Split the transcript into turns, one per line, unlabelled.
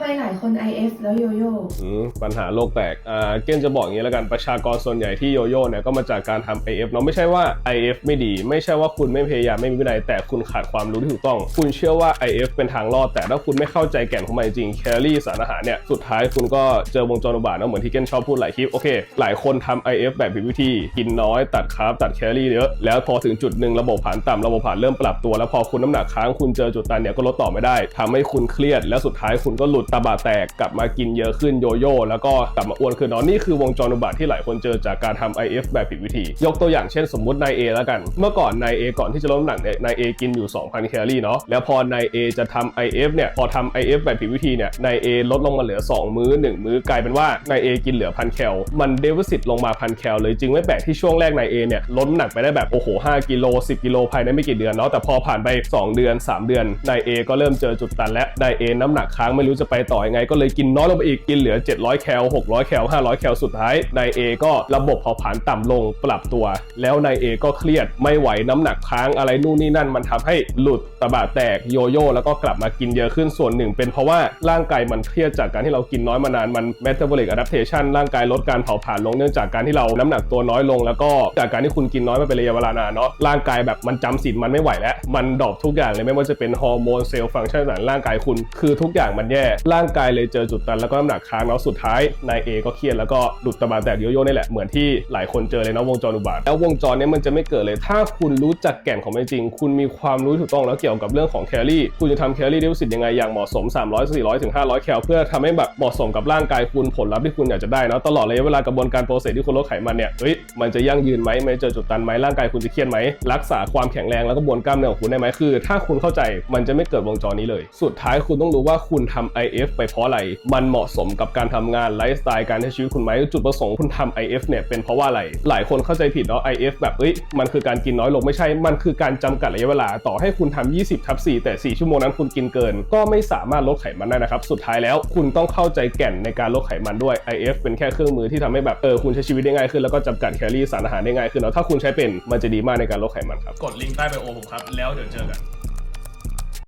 ไมหลายคน IF แล้วโยโย่
อืมปัญหาโลกแตก อ่า เก้นจะบอกอย่างนี้แล้วกัน ประชากรส่วนใหญ่ที่โยโย่เนี่ยก็มาจากการทำ IF เนาะไม่ใช่ว่า IF ไม่ดี ไม่ใช่ว่าคุณไม่พยายามไม่มีวินัยแต่คุณขาดความรู้ที่ถูกต้อง คุณเชื่อว่า IF เป็นทางรอด แต่ถ้าคุณไม่เข้าใจแก่นของมันจริงแคลรี่สารอาหารเนี่ย สุดท้ายคุณก็เจอวงจรอุบาทเนาะเหมือนที่เก้นชอบพูดหลายคลิป โอเค หลายคนทำ IF แบบผิดวิธี กินน้อยตัดคาร์บตัดแคลรี่เยอะ แล้วพอถึงจุดหนึ่งระบบผ่านต่ำระบบผ่านเริ่มปรับตัว แล้วพอคุณน้ำหนักค้างคุณเจอจุดตันเนี่ยก็ลดต่อไม่ได้ทำให้คุณเครียด แล้วสุดท้ายคุณก็หลุดตาบะแตกกลับมากินเยอะขึ้นโยโย่แล้วก็กลับมาอ้วนขึ้นเนาะนี่คือวงจรอุบาทที่หลายคนเจอจากการทำ IF แบบผิดวิธี ยกตัวอย่างเช่นสมมุตินายเอแล้วกัน เมื่อก่อนนายเอก่อนที่จะลดน้ำหนักเนี่ยนายเอกินอยู่ 2,000 แคลอรี่เนาะแล้วพอนายเอจะทำ IF เนี่ยพอทำ IF แบบผิดวิธีเนี่ยนายเอลดลงมาเหลือ 2 มื้อ 1 มื้อกลายเป็นว่านายเอกินเหลือพันแคลมันเดฟิซิตลงมาพันแคลเลยจึงไม่แปลกที่ช่วงแรกนายเอเนี่ยลดน้ำหนักไปได้แบบโอ้โห5กิโล10 กิโลภายในไม่กี่เดือนเนาะแต่พอผ่านไป 2 เดือน 3 เดือนนายเอก็เริ่มเจอจุดตันและนายเอน้ำหนักค้างไม่รู้จะไปต่อยังไงก็เลยกินน้อยลงไปอีกกินเหลือ 700 แคล 600 แคล 500 แคล สุดท้ายนายเอก็ระบบเผาผลาญต่ำลงปรับตัว แล้วนายเอก็เครียดไม่ไหวน้ำหนักค้างอะไรนู่นนี่นั่นมันทำให้หลุดตะบะแตกโยโย่แล้วก็กลับมากินเยอะขึ้นส่วนหนึ่ง เป็นเพราะว่าร่างกายมันเครียดจากการที่เรากินน้อยมานานมัน metabolic adaptation ร่างกายลดการเผาผลาญลงเนื่องจากการที่เราน้ำหนักตัวน้อยลง แล้วก็จากการที่คุณกินน้อยมาเป็นระยะเวลานานเนาะร่างกายแบบมันจำสินมันไม่ไหวแล้วมันดรอปทุกอย่างเลยไม่ว่าจะเป็นฮอร์โมนเซลล์ฟังก์ชันต่างๆร่างกายคุณคือทุกอย่างมันแย่ร่างกายเลยเจอจุดตันแล้วก็น้ำหนักค้างแล้วสุดท้ายนายเอก็เครียดแล้วก็หลุดตะบะแตกโยโย่นี่แหละเหมือนที่หลายคนเจอเลยนะวงจรอุบาทแล้ววงจรนี้มันจะไม่เกิดเลย ถ้าคุณรู้จักแก่นของมันจริง คุณมีความรู้ถูกต้องแล้วเกี่ยวกับเรื่องของแคลอรี่คุณจะทำแคลอรี่เดฟิซิตยังไงอย่างเหมาะสม 300 400ถึง500 แคลเพื่อทำให้แบบเหมาะสมกับร่างกายคุณผลลัพธ์ที่คุณอยากจะได้เนะตลอดระยะเวลากระบวนการโปรเซสที่คุณลดไขมันเนี่ยเฮ้ยมันจะยั่งยืนไหมไม่เจอจุดตันไหมร่างกายคุณจะเครียดไหมรักษาความแข็งแรงแล้วก็บวนกล้ามเนื้อของคุณได้ไหมคือ ถ้าคุณเข้าใจมันจะไม่เกิดวงจรนี้เลย สุดท้ายคุณต้องรู้ว่าคุณทำ IF ไปเพราะอะไร มันเหมาะสมกับการทำงานไลฟ์สไตล์การใช้ชีวิตคุณไหมจุดประสงค์คุณทำ IF เนี่ยเป็นเพราะว่าอะไร หลายคนเข้าใจผิดเนาะ IF แบบเอ้ยมันคือการกินน้อยลงไม่ใช่ มันคือการจำกัดระยะเวลา ต่อให้คุณทำ20ทับ4แต่ 4 ชั่วโมงนั้นคุณกินเกิน ก็ไม่สามารถลดไขมันได้นะครับ สุดท้ายแล้วคุณต้องเข้าใจแก่นในการลดไขมันด้วย IF เป็นแค่เครื่องมือที่ทำให้แบบเออคุณใช้ชีวิตได้ง่ายขึ้นแล้วก็จำกัดแคลอรี่สารอาหารได้ง่ายขึ้นเนาะถ้าคุณใช้เป็นมันจะดีมากในการลดไขมันครับกดลิงก์ใต้ไบโอผมครับแล้วเดี๋ยวเจอกัน